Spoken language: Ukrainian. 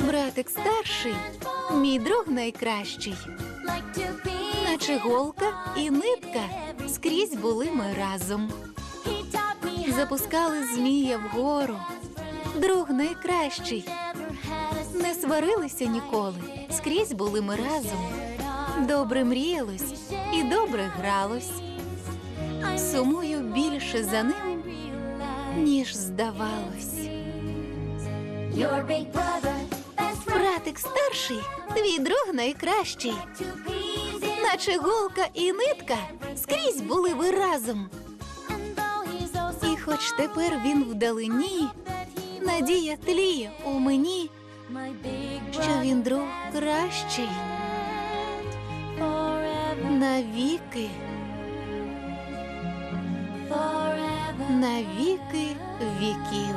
Братик старший, мій друг найкращий. Наче голка і нитка. Скрізь були ми разом. Запускали змія вгору. Друг найкращий. Не сварилися ніколи. Скрізь були ми разом. Добре мріялось і добре гралось. Сумую більше за ним, ніж здавалось. Your big brother, best friend Братик старший, твій друг найкращий. to please him. Наче голка і нитка. Скрізь були ви разом. And though he's oh so І хоч тепер він вдалині, that he надія тліє у мені, my big що brother він друг кращий forever, навіки, forever. навіки віків.